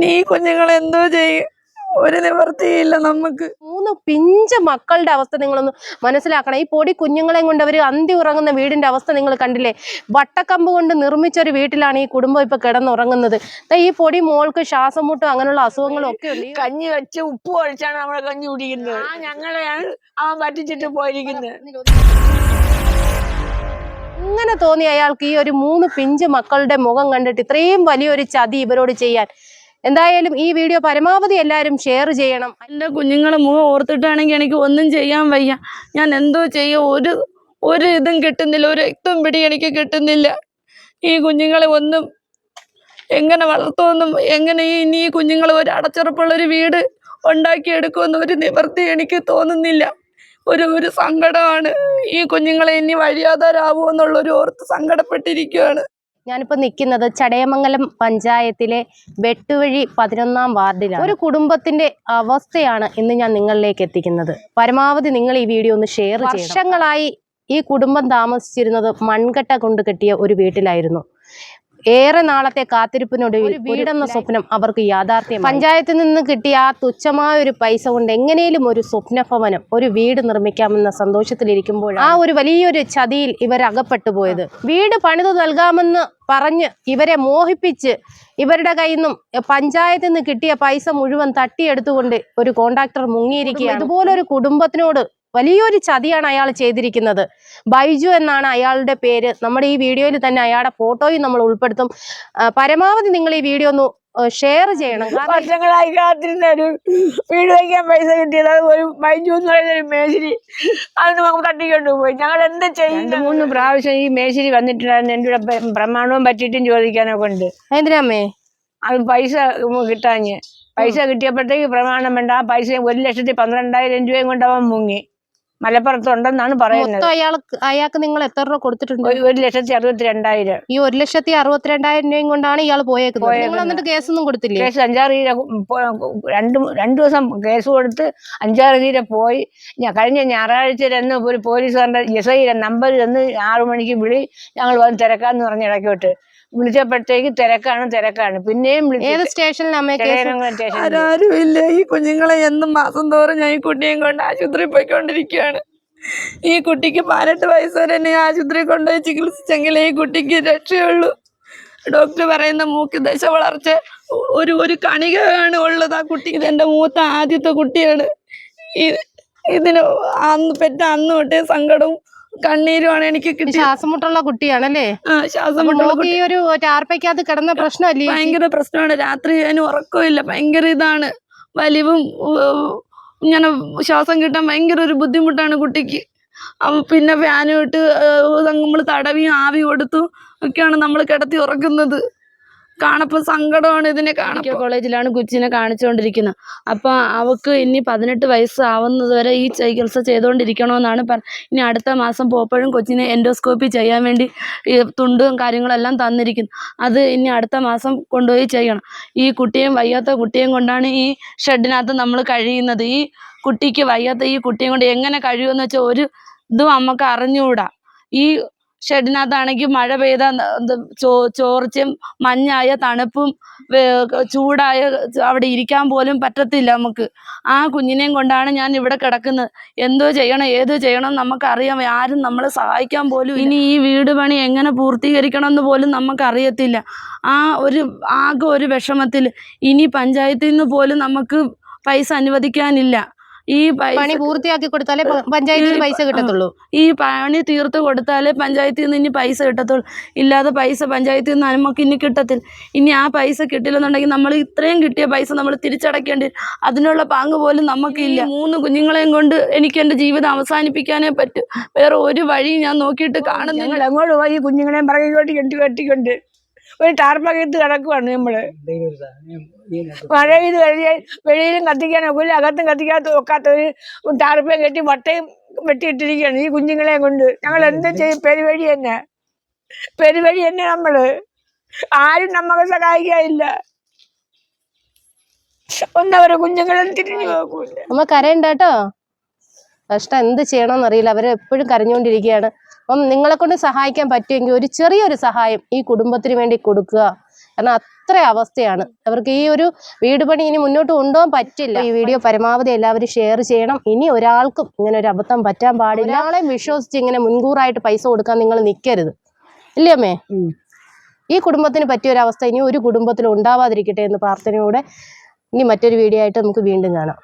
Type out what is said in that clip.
നീ കുഞ്ഞുങ്ങൾ എന്തോ ചെയ്യും? ഒരു നിവർത്തിയില്ല നമുക്ക്. മൂന്ന് പിഞ്ച് മക്കളുടെ അവസ്ഥ നിങ്ങളൊന്ന് മനസ്സിലാക്കണം. ഈ പൊടി കുഞ്ഞുങ്ങളെ കൊണ്ട് അവർ അന്തി ഉറങ്ങുന്ന വീടിന്റെ അവസ്ഥ നിങ്ങൾ കണ്ടില്ലേ? വട്ടക്കമ്പ് കൊണ്ട് നിർമ്മിച്ച ഒരു വീട്ടിലാണ് ഈ കുടുംബം ഇപ്പൊ കിടന്നുറങ്ങുന്നത്. ദാ ഈ പൊടി മോൾക്ക് ശ്വാസം മുട്ടും അങ്ങനെയുള്ള അസുഖങ്ങളും ഒക്കെ ഉണ്ട്. കഞ്ഞി വെച്ച് ഉപ്പ് ഒഴിച്ചാണ് നമ്മളെ കഞ്ഞി കുടിക്കുന്നത്. ആ ഞങ്ങളെയാണ് അവൻ പറ്റിച്ചിട്ട് പോയിരിക്കുന്നത് ഇങ്ങനെ തോന്നി അയാൾക്ക് ഈ ഒരു മൂന്ന് പിഞ്ച് മക്കളുടെ മുഖം കണ്ടിട്ട് ഇത്രയും വലിയൊരു ചതി ഇവരോട് ചെയ്യാൻ. എന്തായാലും ഈ വീഡിയോ പരമാവധി എല്ലാവരും ഷെയർ ചെയ്യണം. എന്റെ കുഞ്ഞുങ്ങളെ മുഖം ഓർത്തിട്ടാണെങ്കിൽ എനിക്ക് ഒന്നും ചെയ്യാൻ വയ്യ. ഞാൻ എന്തോ ചെയ്യും. ഒരു ഒരു ഇതും കിട്ടുന്നില്ല. ഒരു രക്തം പിടി എനിക്ക് കിട്ടുന്നില്ല. ഈ കുഞ്ഞുങ്ങളെ ഒന്നും എങ്ങനെ വളർത്തുമെന്നും എങ്ങനെ ഇനി ഈ കുഞ്ഞുങ്ങൾ ഒരു അടച്ചുറപ്പുള്ളൊരു വീട് ഉണ്ടാക്കിയെടുക്കുമെന്ന് ഒരു നിവൃത്തി എനിക്ക് തോന്നുന്നില്ല. ഒരു ഒരു സങ്കടമാണ്. ഈ കുഞ്ഞുങ്ങളെ ഇനി വഴിയാതാരാകുമോ എന്നുള്ളൊരു ഓർത്ത് സങ്കടപ്പെട്ടിരിക്കുകയാണ്. ഞാനിപ്പോ നിൽക്കുന്നത് ചടയമംഗലം പഞ്ചായത്തിലെ വെട്ടുവഴി പതിനൊന്നാം വാർഡിലാണ്. ഒരു കുടുംബത്തിന്റെ അവസ്ഥയാണ് ഇന്ന് ഞാൻ നിങ്ങളിലേക്ക് എത്തിക്കുന്നത്. പരമാവധി നിങ്ങൾ ഈ വീഡിയോ ഒന്ന് ഷെയർ വർഷങ്ങളായി ഈ കുടുംബം താമസിച്ചിരുന്നത് മൺകട്ട കൊണ്ട് കെട്ടിയ ഒരു വീട്ടിലായിരുന്നു. ഏറെ നാളത്തെ കാത്തിരിപ്പിനൊടുവിൽ വീടെന്ന സ്വപ്നം അവർക്ക് യാഥാർത്ഥ്യം പഞ്ചായത്തിൽ നിന്ന് കിട്ടിയ ആ തുച്ഛമായ ഒരു പൈസ കൊണ്ട് എങ്ങനെയും ഒരു സ്വപ്നഭവനം ഒരു വീട് നിർമ്മിക്കാമെന്ന സന്തോഷത്തിലിരിക്കുമ്പോൾ ആ ഒരു വലിയൊരു ചതിയിൽ ഇവർ അകപ്പെട്ടു പോയത്. വീട് പണിതു നൽകാമെന്ന് പറഞ്ഞ് ഇവരെ മോഹിപ്പിച്ച് ഇവരുടെ കയ്യിൽ നിന്നും പഞ്ചായത്തിൽ നിന്ന് കിട്ടിയ പൈസ മുഴുവൻ തട്ടിയെടുത്തുകൊണ്ട് ഒരു കോൺട്രാക്ടർ മുങ്ങിയിരിക്കുക ഇതുപോലൊരു കുടുംബത്തിനോട് വലിയൊരു ചതിയാണ് അയാൾ ചെയ്തിരിക്കുന്നത്. ബൈജു എന്നാണ് അയാളുടെ പേര്. നമ്മുടെ ഈ വീഡിയോയിൽ തന്നെ അയാളുടെ ഫോട്ടോയും നമ്മൾ ഉൾപ്പെടുത്തും. പരമാവധി നിങ്ങൾ ഈ വീഡിയോ ഒന്ന് ഷെയർ ചെയ്യണം. വർഷങ്ങളായി കാത്തിരുന്ന ഒരു വീട് വയ്ക്കാൻ പൈസ കിട്ടിയത്. അത് ഒരു ബൈജു എന്ന് പറയുന്ന ഒരു മേശിരി. അത് നമുക്ക് തട്ടിക്കൊണ്ടു പോയി. ഞങ്ങൾ എന്ത് ചെയ്യും മൂന്ന് പ്രാവശ്യം ഈ മേശിരി വന്നിട്ടുണ്ടായിരുന്നു. എന്റെ കൂടെ പ്ര- പ്രമാണവും പറ്റിയിട്ടും ചോദിക്കാനൊക്കെ ഉണ്ട്. എന്തിനാമ്മേ അത് പൈസ കിട്ടാഞ്ഞ്. പൈസ കിട്ടിയപ്പോഴത്തേക്ക് പ്രമാണം വേണ്ട. ആ പൈസ ഒരു ലക്ഷത്തി പന്ത്രണ്ടായിരം രൂപയും കൊണ്ട് അവൻ മുങ്ങി. മലപ്പുറത്തുണ്ടെന്നാണ് പറയുന്നത്. മൊത്തം അയാൾക്ക് നിങ്ങൾ എത്ര രൂപ കൊടുത്തിട്ടുണ്ട്? ഒരു- ലക്ഷത്തി അറുപത്തി രണ്ടായിരം ഈ ഒരു ലക്ഷത്തി അറുപത്തിരണ്ടായിരം രൂപയും കൊണ്ടാണ് ഇയാൾ പോയേക്കുന്നത്. നിങ്ങൾ. എന്നിട്ട് കേസൊന്നും കൊടുത്തില്ലേ? കേസ് അഞ്ചാറ് തീരെ രണ്ട് രണ്ട് ദിവസം കേസ് കൊടുത്ത് അഞ്ചാറ് തീരെ പോയി. ഞാൻ കഴിഞ്ഞ ഞായറാഴ്ച തന്നെ ഒരു പോലീസുകാരന്റെ എസ് ഐയുടെ നമ്പർ തന്ന് ആറു മണിക്ക് വിളി ഞങ്ങൾ വന്ന് തിരക്കാന്ന് പറഞ്ഞ് ഇടയ്ക്കോട്ട്. വിളിച്ചപ്പോഴത്തേക്ക് തിരക്കാണ് തിരക്കാണ്. പിന്നെയും ഏത് ഇല്ല ഈ കുഞ്ഞുങ്ങളെ എന്നും മാസം തോറും ഞാൻ ഈ കുട്ടിയും കൊണ്ട് ആശുപത്രിയിൽ പോയിക്കൊണ്ടിരിക്കുകയാണ് ഈ കുട്ടിക്ക് പതിനെട്ട് വയസ്സ് വരെ എന്നെ ആശുപത്രി കൊണ്ടുപോയി ചികിത്സിച്ചെങ്കിലേ ഈ കുട്ടിക്ക് രക്ഷയുള്ളൂ. ഡോക്ടർ പറയുന്ന മൂക്ക് ദശ വളർച്ച ഒരു ഒരു കണികയാണ് ഉള്ളത്. ആ കുട്ടി എന്റെ മൂത്ത ആദ്യത്തെ കുട്ടിയാണ്. ഈ ഇതിന് അന്ന് പെറ്റ അന്ന് തൊട്ടേ സങ്കടവും കണ്ണീരുമാണ് എനിക്ക് ശ്വാസമുട്ടുള്ള ശ്വാസം കുട്ടിയാണല്ലേ? ആ ശ്വാസം അപ്പൊ മുട്ടുള്ള മോക്ക് ഈ ഒരു ടാർപ്പയ്ക്കകത്ത് കിടന്ന പ്രശ്നമല്ലേ ഭയങ്കര പ്രശ്നമാണ്. രാത്രി അതിന് ഉറക്കമില്ല. ഭയങ്കര ഇതാണ്. വലിവും ഇങ്ങനെ ശ്വാസം കിട്ടാൻ ഭയങ്കര ഒരു ബുദ്ധിമുട്ടാണ് കുട്ടിക്ക്. പിന്നെ ഫാനും ഇട്ട് നമ്മൾ തടവിയും ആവി കൊടുത്തു ഒക്കെയാണ് നമ്മൾ കിടത്തി ഉറക്കുന്നത്. കാണപ്പോൾ സങ്കടമാണ് ഇതിനെ കാണിക്ക കോളേജിലാണ് കൊച്ചിനെ കാണിച്ചുകൊണ്ടിരിക്കുന്നത് അപ്പോൾ അവക്ക് ഇനി പതിനെട്ട് വയസ്സാവുന്നത് വരെ ഈ ചികിത്സ ചെയ്തുകൊണ്ടിരിക്കണമെന്നാണ് പറ ഇനി അടുത്ത മാസം പോപ്പോഴും കൊച്ചിനെ എൻഡോസ്കോപ്പി ചെയ്യാൻ വേണ്ടി തുണ്ടും കാര്യങ്ങളെല്ലാം തന്നിരിക്കുന്നു. അത് ഇനി അടുത്ത മാസം കൊണ്ടുപോയി ചെയ്യണം. ഈ കുട്ടിയും വയ്യാത്ത കുട്ടിയും കൊണ്ടാണ് ഈ ഷെഡിനകത്ത് നമ്മൾ കഴിയുന്നത്. ഈ കുട്ടിക്ക് വയ്യാത്ത ഈ കുട്ടിയും കൊണ്ട് എങ്ങനെ കഴിയുമെന്ന് വെച്ചാൽ ഒരു ഇതും നമുക്ക് അറിഞ്ഞുകൂടാ ഈ ഷെഡിനകത്താണെങ്കിൽ മഴ പെയ്ത ചോ ചോർച്ചയും മഞ്ഞായ തണുപ്പും ചൂടായ അവിടെ ഇരിക്കാൻ പോലും പറ്റത്തില്ല നമുക്ക്. ആ കുഞ്ഞിനെയും കൊണ്ടാണ് ഞാൻ ഇവിടെ കിടക്കുന്നത്. എന്തോ ചെയ്യണം ഏതോ ചെയ്യണം നമുക്കറിയാം. ആരും നമ്മളെ സഹായിക്കാൻ പോലും ഇനി ഈ വീട് പണി എങ്ങനെ പൂർത്തീകരിക്കണം എന്ന് പോലും നമുക്കറിയത്തില്ല. ആ ഒരു ആകെ ഒരു വിഷമത്തിൽ ഇനി പഞ്ചായത്തിൽ നിന്ന് പോലും നമുക്ക് പൈസ അനുവദിക്കാനില്ല. ഈ പണി പൂർത്തിയാക്കി കൊടുത്താലേ പഞ്ചായത്തിൽ പൈസ കിട്ടത്തുള്ളൂ. ഈ പണി തീർത്ത് കൊടുത്താലേ പഞ്ചായത്തിൽ നിന്ന് ഇനി പൈസ കിട്ടത്തുള്ളൂ. ഇല്ലാതെ പൈസ പഞ്ചായത്തിൽ നിന്ന് നമുക്ക് ഇനി കിട്ടത്തില്ല. ഇനി ആ പൈസ കിട്ടില്ലെന്നുണ്ടെങ്കിൽ നമ്മൾ ഇത്രയും കിട്ടിയ പൈസ നമ്മൾ തിരിച്ചടക്കേണ്ടി അതിനുള്ള പാങ്ങ് പോലും നമുക്കില്ല. മൂന്ന് കുഞ്ഞുങ്ങളെയും കൊണ്ട് എനിക്ക് എന്റെ ജീവിതം അവസാനിപ്പിക്കാനേ പറ്റും. വേറെ ഒരു വഴി ഞാൻ നോക്കിയിട്ട് കാണുന്നില്ല. അങ്ങോട്ട് പോയി കുഞ്ഞുങ്ങളെയും പറയുകൊണ്ട് കെട്ടി കെട്ടിക്കൊണ്ട് ഒരു ടാർപ്പകത്ത് കിടക്കുവാണ് നമ്മൾ. മഴ പെയ്ത് കഴിഞ്ഞാൽ വെളിയിലും കത്തിക്കാൻ ഒക്കില്ല അകത്തും കത്തിക്കാത്ത ഒക്കാത്ത ഒരു ടാർപ്പയും കെട്ടി വട്ടയും വെട്ടിയിട്ടിരിക്കുകയാണ് ഈ കുഞ്ഞുങ്ങളെയും കൊണ്ട്. ഞങ്ങൾ എന്ത് ചെയ്യും? പെരുവഴി തന്നെ. പെരുവഴി തന്നെ നമ്മൾ. ആരും നമ്മളെ സഹായിക്കാനില്ല. ഒന്നവരെ കുഞ്ഞുങ്ങളെ തിരിഞ്ഞു നോക്കൂല. നമ്മ കരയണ്ട കേട്ടോ. കഷ്ടം എന്ത് ചെയ്യണമെന്നറിയില്ല അവരെപ്പോഴും കരഞ്ഞുകൊണ്ടിരിക്കുകയാണ്. അപ്പം നിങ്ങളെ കൊണ്ട് സഹായിക്കാൻ പറ്റുമെങ്കിൽ ഒരു ചെറിയൊരു സഹായം ഈ കുടുംബത്തിന് വേണ്ടി കൊടുക്കുക. കാരണം അത്ര അവസ്ഥയാണ്. അവർക്ക് ഈ ഒരു വീട് പണി ഇനി മുന്നോട്ട് കൊണ്ടുപോകാൻ പറ്റില്ല. ഈ വീഡിയോ പരമാവധി എല്ലാവരും ഷെയർ ചെയ്യണം. ഇനി ഒരാൾക്കും ഇങ്ങനെ ഒരു അബദ്ധം പറ്റാൻ പാടില്ല. ഒരാളെയും വിശ്വസിച്ച് ഇങ്ങനെ മുൻകൂറായിട്ട് പൈസ കൊടുക്കാൻ നിങ്ങൾ നിൽക്കരുത് ഇല്ലേ അമ്മേ? ഈ കുടുംബത്തിന് പറ്റിയ ഒരു അവസ്ഥ ഇനി ഒരു കുടുംബത്തിലും ഉണ്ടാവാതിരിക്കട്ടെ എന്ന് പ്രാർത്ഥനയോടെ ഇനി മറ്റൊരു വീഡിയോ ആയിട്ട് നമുക്ക് വീണ്ടും കാണാം.